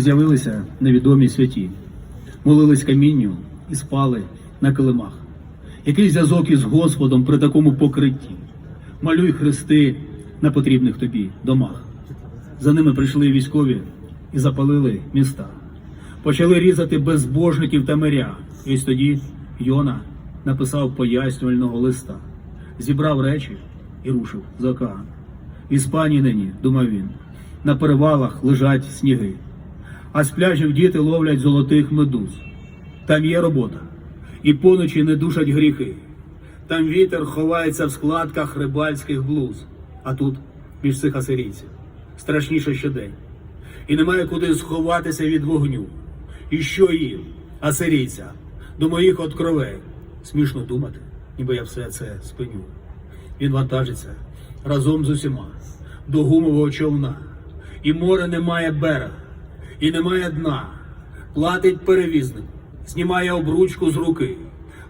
З'явилися невідомі святі, молились камінню і спали на килимах. Який зв'язок із Господом при такому покритті? Малюй хрести на потрібних тобі домах. За ними прийшли військові і запалили міста. Почали різати безбожників та миря. І ось тоді Йона написав пояснювального листа, зібрав речі і рушив за океан. В Іспанії нині, думав він, на перевалах лежать сніги, а з пляжів діти ловлять золотих медуз. Там є робота, і поночі не душать гріхи. Там вітер ховається в складках рибальських блуз, а тут між цих асирійців страшніше щодень. І немає куди сховатися від вогню. І що їм, асирійця, до моїх откровень? Смішно думати, ніби я все це спиню. Він вантажиться разом з усіма до гумового човна. І море не має берега, і немає дна. Платить перевізник, знімає обручку з руки,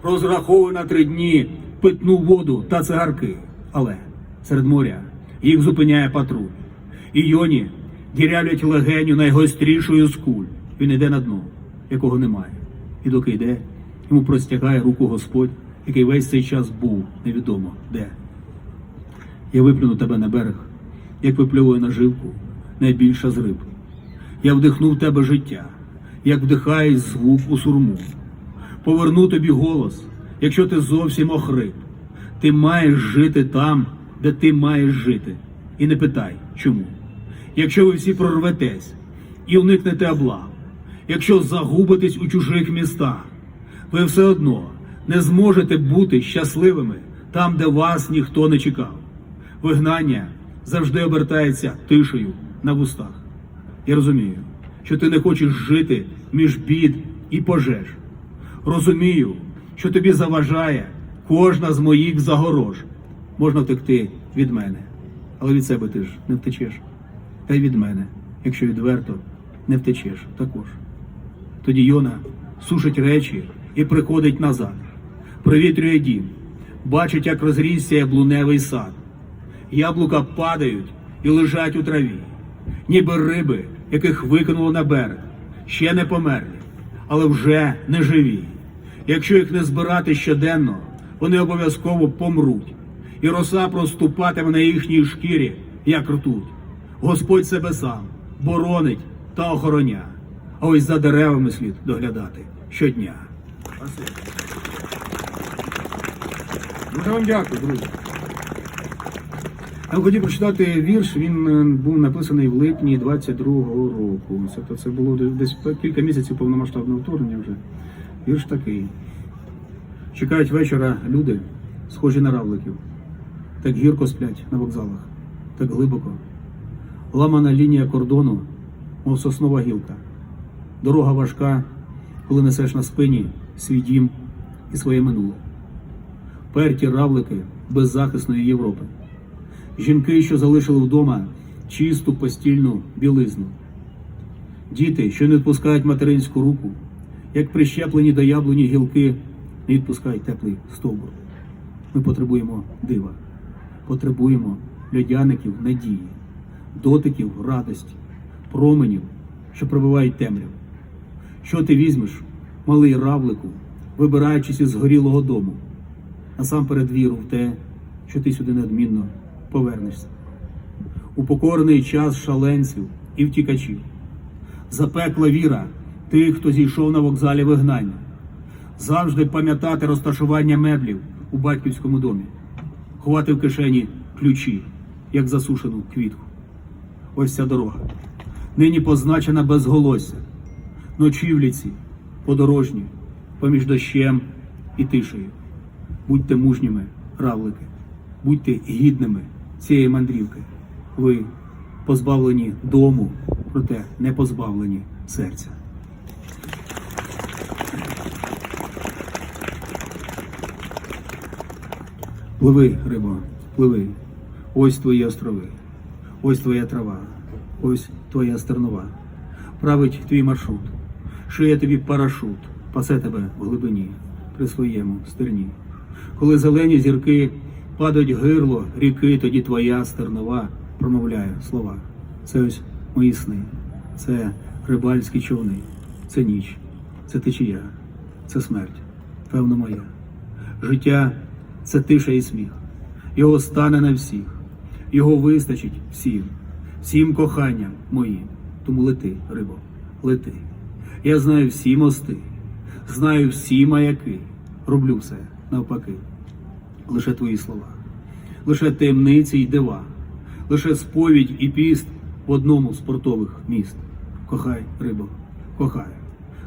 розраховує на три дні питну воду та цигарки. Але серед моря їх зупиняє патруль. І йоні дірявлять легеню найгострішою з куль. Він іде на дно, якого немає. І доки йде, йому простягає руку Господь, який весь цей час був невідомо де. Я виплюну тебе на берег, як випльовує наживку найбільша з риб. Я вдихну в тебе життя, як вдихає звук у сурму. Поверну тобі голос, якщо ти зовсім охрип. Ти маєш жити там, де ти маєш жити. І не питай, чому. Якщо ви всі прорветесь і уникнете облав, якщо загубитесь у чужих містах, ви все одно не зможете бути щасливими там, де вас ніхто не чекав. Вигнання завжди обертається тишею на вустах. Я розумію, що ти не хочеш жити між бід і пожеж. Розумію, що тобі заважає кожна з моїх загорож. Можна втекти від мене, але від себе ти ж не втечеш. Та й від мене, якщо відверто, не втечеш також. Тоді Йона сушить речі і приходить назад, провітрює дім, бачить, як розрісся яблуневий сад. Яблука падають і лежать у траві, ніби риби, яких викинуло на берег, ще не померлі, але вже не живі. Якщо їх не збирати щоденно, вони обов'язково помруть, і роса проступатиме на їхній шкірі, як ртуть. Господь себе сам боронить та охороня. А ось за деревами слід доглядати щодня. Дуже вам дякую, друзі. Я хотів прочитати вірш, він е, був написаний в липні 22-го року. Тобто це було десь кілька місяців повномасштабного вторгнення вже. Вірш такий. Чекають вечора люди, схожі на равликів. Так гірко сплять на вокзалах, так глибоко. Ламана лінія кордону, мов соснова гілка. Дорога важка, коли несеш на спині свій дім і своє минуле. Перті равлики беззахисної Європи. Жінки, що залишили вдома чисту постільну білизну. Діти, що не відпускають материнську руку, як прищеплені до яблуні гілки, не відпускають теплий стовбур. Ми потребуємо дива, потребуємо льодяників надії, дотиків радості, променів, що пробивають темряву. Що ти візьмеш, малий равлику, вибираючись із горілого дому, насамперед віру в те, що ти сюди неодмінно повернешся. Упокорений час шаленців і втікачів. Запекла віра тих, хто зійшов на вокзалі вигнання. Завжди пам'ятати розташування меблів у батьківському домі, ховати в кишені ключі, як засушену квітку. Ось ця дорога. Нині позначена безголосся, ночівліці, подорожні, поміж дощем і тишею. Будьте мужніми, равлики, будьте гідними цієї мандрівки. Ви позбавлені дому, проте не позбавлені серця. Пливи, рибо, пливи. Ось твої острови, ось твоя трава, ось твоя стернова. Править твій маршрут, шиє тобі парашут, пасе тебе в глибині при своєму стерні. Коли зелені зірки падають гирло ріки, тоді твоя стернова промовляє слова. Це ось мої сни, це рибальські човни. Це ніч, це течія, це смерть, певно моя. Життя це тиша і сміх. Його стане на всіх, його вистачить всім, всім коханням моїм. Тому лети, рибо, лети. Я знаю всі мости, знаю всі маяки, роблю все навпаки. Лише твої слова, лише таємниці й дива, лише сповідь і піст в одному з портових міст. Кохай, рибо, кохай,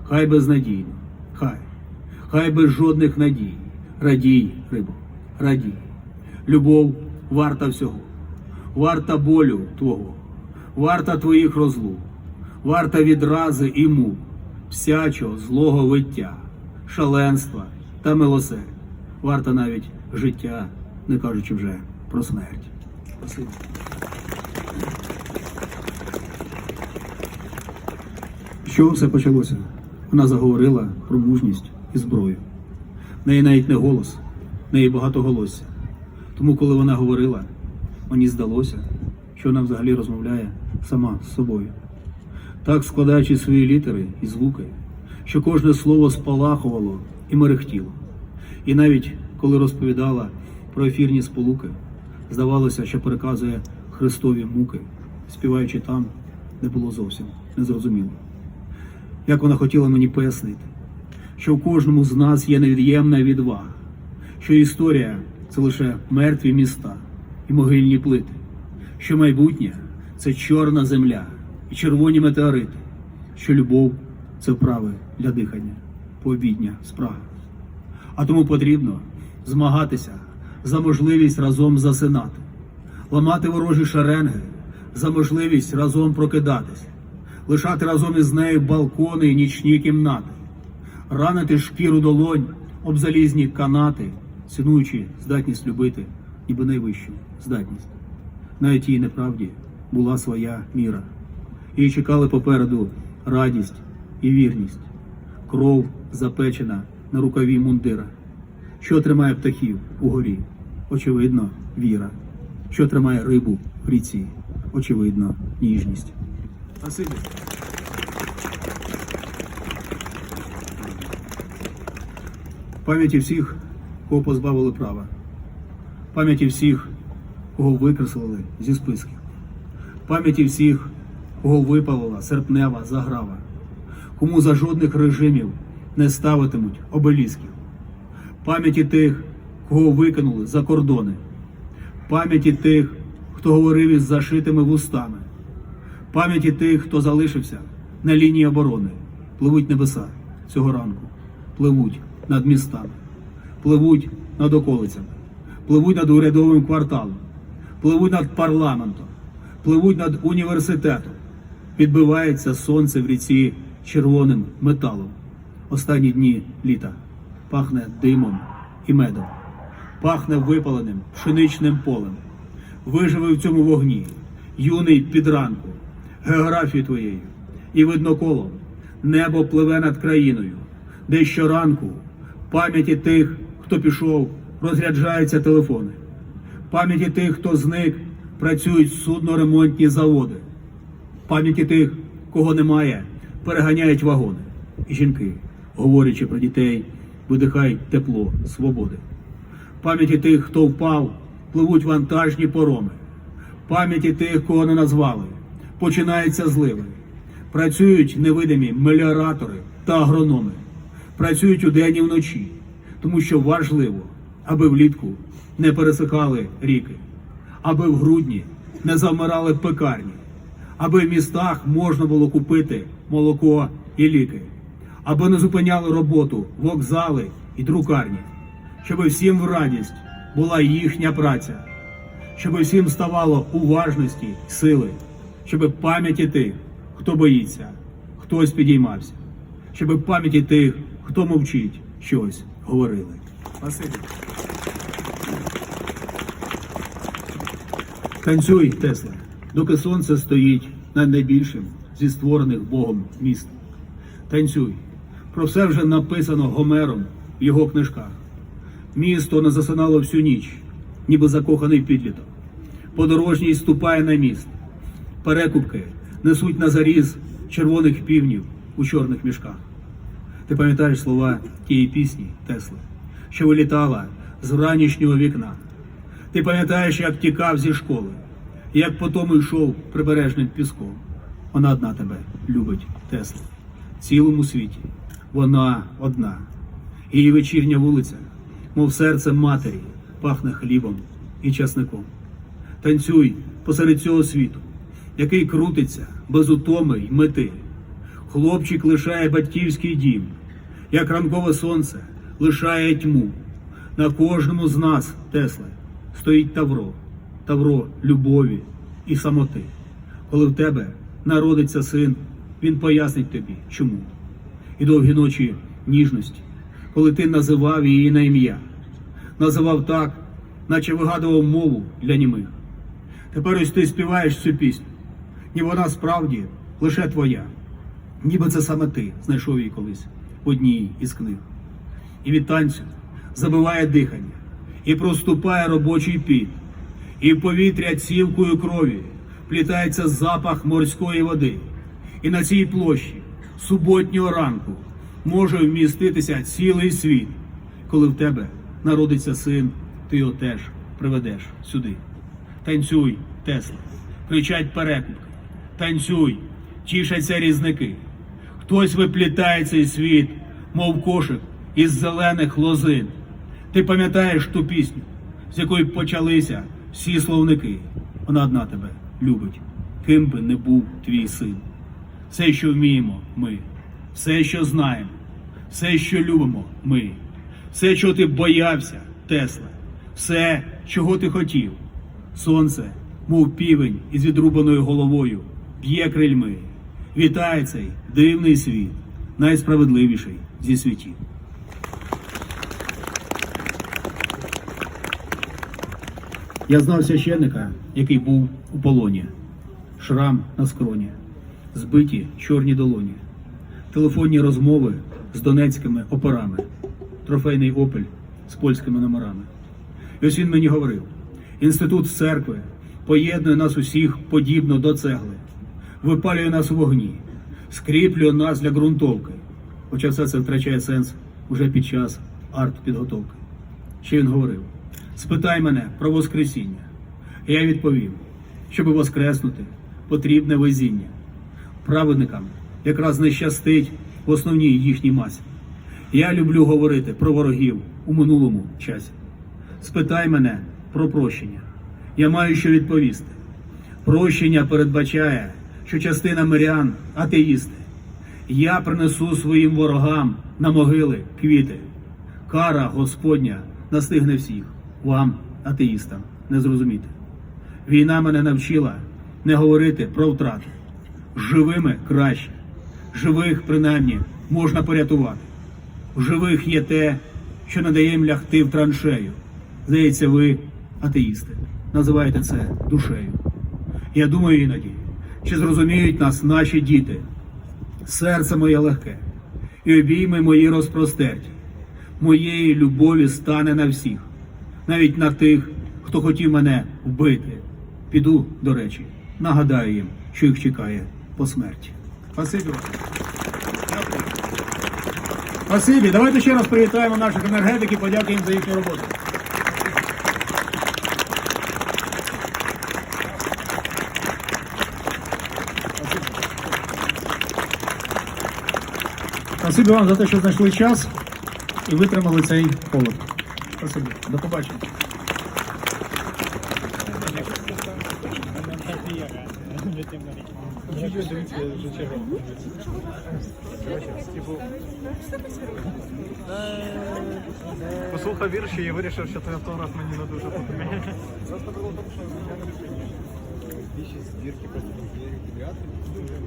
хай безнадійно, хай, хай без жодних надій. Радій, рибо, радій. Любов варта всього, варта болю твого, варта твоїх розлук, варта відрази і мук, всячого злого виття, шаленства та милосердя, варта навіть життя, не кажучи вже про смерть. Спасибі. З чого все почалося? Вона заговорила про мужність і зброю. В неї навіть не голос, в неї багатоголосся. Тому, коли вона говорила, мені здалося, що вона взагалі розмовляє сама з собою. Так складаючи свої літери і звуки, що кожне слово спалахувало і мерехтіло. І навіть коли розповідала про ефірні сполуки, здавалося, що переказує Христові муки, співаючи там, де було зовсім незрозуміло. Як вона хотіла мені пояснити, що в кожному з нас є невід'ємна відвага, що історія це лише мертві міста і могильні плити, що майбутнє це чорна земля і червоні метеорити, що любов це вправи для дихання, пообідня спрага. А тому потрібно змагатися за можливість разом засинати, ламати ворожі шеренги, за можливість разом прокидатися, лишати разом із нею балкони і нічні кімнати, ранити шкіру долонь об залізні канати, цінуючи здатність любити, ніби найвищу здатність. Навіть її неправді була своя міра. Її чекали попереду радість і вірність, кров запечена на рукаві мундира. Що тримає птахів у горі? Очевидно, віра. Що тримає рибу в ріці? Очевидно, ніжність. Спасибі. Пам'яті всіх, кого позбавили права. Пам'яті всіх, кого викреслили зі списків. Пам'яті всіх, кого випалила серпнева заграва. Кому за жодних режимів не ставитимуть обелісків. Пам'яті тих, кого викинули за кордони. Пам'яті тих, хто говорив із зашитими вустами. Пам'яті тих, хто залишився на лінії оборони, пливуть небеса цього ранку, пливуть над містами, пливуть над околицями, пливуть над урядовим кварталом, пливуть над парламентом, пливуть над університетом. Підбивається сонце в ріці червоним металом. Останні дні літа пахне димом і медом, пахне випаленим пшеничним полем. Виживи в цьому вогні, юний підранку, географію твоєю, і видно колом, небо пливе над країною, де щоранку пам'яті тих, хто пішов, розряджаються телефони, пам'яті тих, хто зник, працюють судноремонтні заводи, пам'яті тих, кого немає, переганяють вагони. І жінки, говорячи про дітей, видихають тепло свободи. Пам'яті тих, хто впав, пливуть вантажні пороми. Пам'яті тих, кого не назвали, починаються зливи. Працюють невидимі меліоратори та агрономи. Працюють удень і вночі, тому що важливо, аби влітку не пересихали ріки, аби в грудні не завмирали пекарні, аби в містах можна було купити молоко і ліки, аби не зупиняли роботу вокзали і друкарні, щоб всім в радість була їхня праця, щоб всім ставало уважності сили, щоб пам'яті тих, хто боїться, хтось підіймався, щоб пам'яті тих, хто мовчить, щось говорили. Спасибі. Танцюй, Тесла, доки сонце стоїть над найбільшим зі створених Богом міст. Танцюй. Про все вже написано Гомером в його книжках. Місто не засинало всю ніч, ніби закоханий підліток. Подорожній ступає на міст. Перекупки несуть на заріз червоних півнів у чорних мішках. Ти пам'ятаєш слова тієї пісні Тесли, що вилітала з ранішнього вікна. Ти пам'ятаєш, як тікав зі школи, як потім йшов прибережним піском. Вона одна тебе любить, Тесла. Цілому світі вона одна. Її вечірня вулиця, мов серце матері, пахне хлібом і часником. Танцюй посеред цього світу, який крутиться без утоми й мети. Хлопчик лишає батьківський дім, як ранкове сонце лишає тьму. На кожному з нас, Тесле, стоїть Тавро, Тавро любові і самоти. Коли в тебе народиться син, він пояснить тобі, чому. І довгі ночі ніжності, коли ти називав її на ім'я, називав так, наче вигадував мову для німих. Тепер ось ти співаєш цю пісню, ніби вона справді лише твоя, ніби це саме ти знайшов її колись в одній із книг. І від танцю забиває дихання, і проступає робочий піт, і в повітря цівкою крові плітається запах морської води. І на цій площі суботнього ранку може вміститися цілий світ. Коли в тебе народиться син, ти його теж приведеш сюди. Танцюй, Тесла, кричать перекупки. Танцюй, тішаться різники. Хтось виплітає цей світ, мов кошик із зелених лозин. Ти пам'ятаєш ту пісню, з якої почалися всі словники. Вона одна тебе любить, ким би не був твій син. Все, що вміємо, ми, все, що знаємо, все, що любимо, ми, все, чого ти боявся, Тесла, все, чого ти хотів. Сонце, мов півень із відрубаною головою, б'є крильми. Вітає цей дивний світ, найсправедливіший зі світів. Я знав священника, який був у полоні, шрам на скроні, збиті чорні долоні, телефонні розмови з донецькими операми, трофейний опель з польськими номерами. І ось він мені говорив: інститут церкви поєднує нас усіх подібно до цегли, випалює нас у вогні, скріплює нас для ґрунтовки. Хоча все це втрачає сенс уже під час арт-підготовки. Ще він говорив: спитай мене про Воскресіння. Я відповів, щоб воскреснути, потрібне везіння. Праведникам якраз не щастить в основній їхній масі. Я люблю говорити про ворогів у минулому часі. Спитай мене про прощення. Я маю що відповісти. Прощення передбачає, що частина мирян атеїсти. Я принесу своїм ворогам на могили квіти. Кара Господня настигне всіх, вам, атеїстам, не зрозуміти. Війна мене навчила не говорити про втрати. Живими краще. Живих, принаймні, можна порятувати. В живих є те, що не дає їм лягти в траншею. Здається, ви, атеїсти, називаєте це душею. Я думаю іноді, чи зрозуміють нас наші діти. Серце моє легке, і обійми мої розпростерті. Моєї любові стане на всіх, навіть на тих, хто хотів мене вбити. Піду, до речі, нагадаю їм, що їх чекає по смерті. Спасибі вам. Спасибі. Давайте ще раз привітаємо наших енергетиків, подякуємо за їхню роботу. Спасибі вам за те, що знайшли час і витримали цей холод. Спасибі. До побачення. Послухав вірші і вирішив, що той автограф мені не дуже подобає. Більшість збірки просто підряд,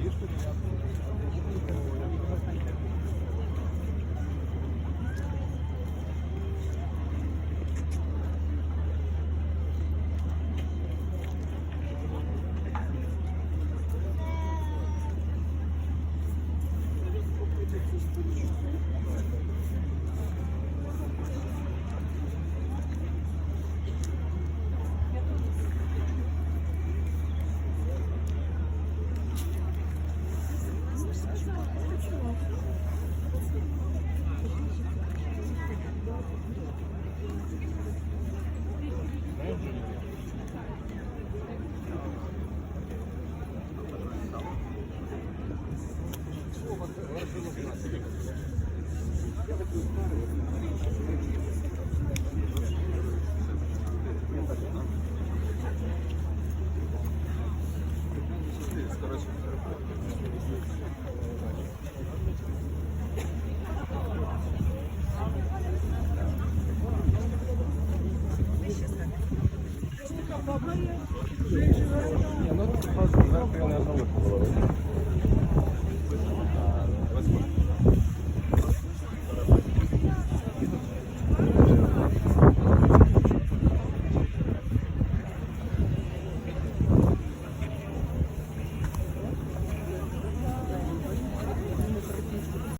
вірші. Не, Yanıt fazla olarak bir anlatma